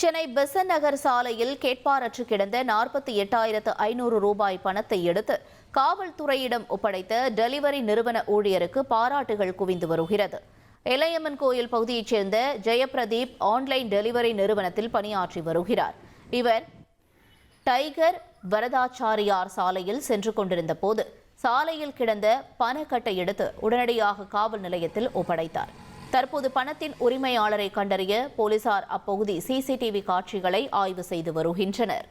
சென்னை பெசன் நகர் சாலையில் கேட்பாரற்று கிடந்த நாற்பத்தி எட்டாயிரத்து ஐநூறு ரூபாய் பணத்தை எடுத்து காவல்துறையிடம் ஒப்படைத்த டெலிவரி நிறுவன ஊழியருக்கு பாராட்டுகள் குவிந்து வருகிறது. இளையம்மன் கோயில் பகுதியைச் சேர்ந்த ஜெயபிரதீப் ஆன்லைன் டெலிவரி நிறுவனத்தில் பணியாற்றி வருகிறார். இவர் டைகர் வரதாச்சாரியார் சாலையில் சென்று கொண்டிருந்த போது சாலையில் கிடந்த பணக்கட்டை எடுத்து உடனடியாக காவல் நிலையத்தில் ஒப்படைத்தார். தற்போது பணத்தின் உரிமையாளரை கண்டறிய போலீசார் அப்பகுதி சிசிடிவி காட்சிகளை ஆய்வு செய்து வருகின்றனர்.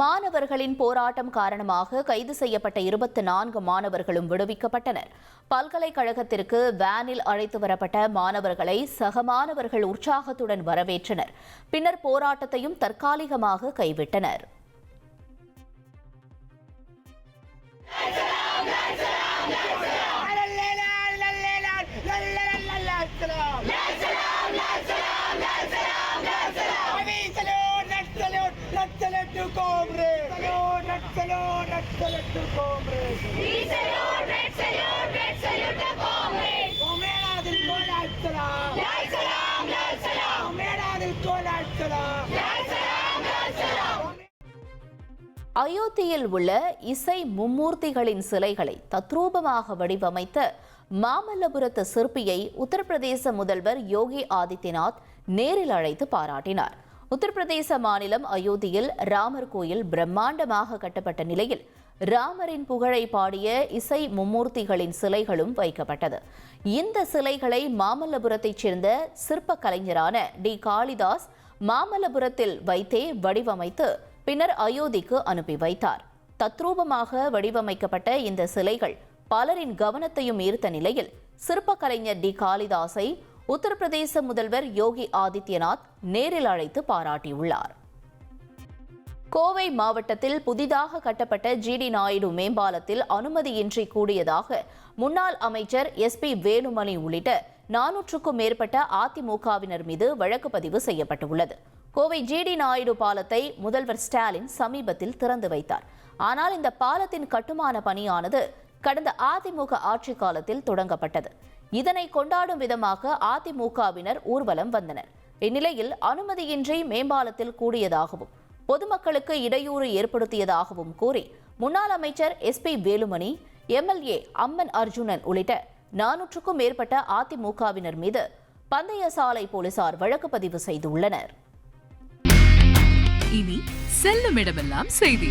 மாணவர்களின் போராட்டம் காரணமாக கைது செய்யப்பட்ட இருபத்தி நான்கு மாணவர்களும் விடுவிக்கப்பட்டனர். பல்கலைக்கழகத்திற்கு வேனில் அழைத்து வரப்பட்ட மாணவர்களை சக மாணவர்கள் உற்சாகத்துடன் வரவேற்றனர். பின்னர் போராட்டத்தையும் தற்காலிகமாக கைவிட்டனர். அயோத்தியில் உள்ள இசை மும்மூர்த்திகளின் சிலைகளை தத்ரூபமாக வடிவமைத்த மாமல்லபுரத்து சிற்பியை உத்தரப்பிரதேச முதல்வர் யோகி ஆதித்யநாத் நேரில் அழைத்து பாராட்டினார். உத்தரப்பிரதேச மாநிலம் அயோத்தியில் ராமர் கோயில் பிரம்மாண்டமாக கட்டப்பட்ட நிலையில் ராமரின் புகழை பாடிய இசை மும்மூர்த்திகளின் சிலைகளும் வைக்கப்பட்டது. இந்த சிலைகளை மாமல்லபுரத்தைச் சேர்ந்த சிற்ப கலைஞரான டி. காளிதாஸ் மாமல்லபுரத்தில் வைத்தே வடிவமைத்து பின்னர் அயோத்திக்கு அனுப்பி வைத்தார். தத்ரூபமாக வடிவமைக்கப்பட்ட இந்த சிலைகள் பலரின் கவனத்தையும் ஈர்த்த நிலையில் சிற்ப கலைஞர் டி. காளிதாஸை உத்தரப்பிரதேச முதல்வர் யோகி ஆதித்யநாத் நேரில் அழைத்து பாராட்டியுள்ளார். கோவை மாவட்டத்தில் புதிதாக கட்டப்பட்ட ஜிடி நாயுடு மேம்பாலத்தில் அனுமதியின்றி கூடியதாக முன்னாள் அமைச்சர் எஸ் பி வேலுமணி உள்ளிட்ட நானூற்றுக்கும் மேற்பட்ட அதிமுகவினர் மீது வழக்கு பதிவு செய்யப்பட்டுள்ளது. கோவை ஜிடி நாயுடு பாலத்தை முதல்வர் ஸ்டாலின் சமீபத்தில் திறந்து வைத்தார். ஆனால் இந்த பாலத்தின் கட்டுமான பணியானது கடந்த அதிமுக ஆட்சி காலத்தில் தொடங்கப்பட்டது. இதனை கொண்டாடும் விதமாக அதிமுகவினர் ஊர்வலம் வந்தனர். இந்நிலையில் அனுமதியின்றி மேம்பாலத்தில் கூடியதாகவும் பொதுமக்களுக்கு இடையூறு ஏற்படுத்தியதாகவும் கூறி முன்னாள் அமைச்சர் S P Velumani MLA Amman Arjunan உள்ளிட்ட நானூற்றுக்கும் மேற்பட்ட அதிமுகவினர் மீது பந்தய சாலை போலீசார் வழக்கு பதிவு செய்துள்ளனர். இனி செல்லும் இடமெல்லாம் செய்தி.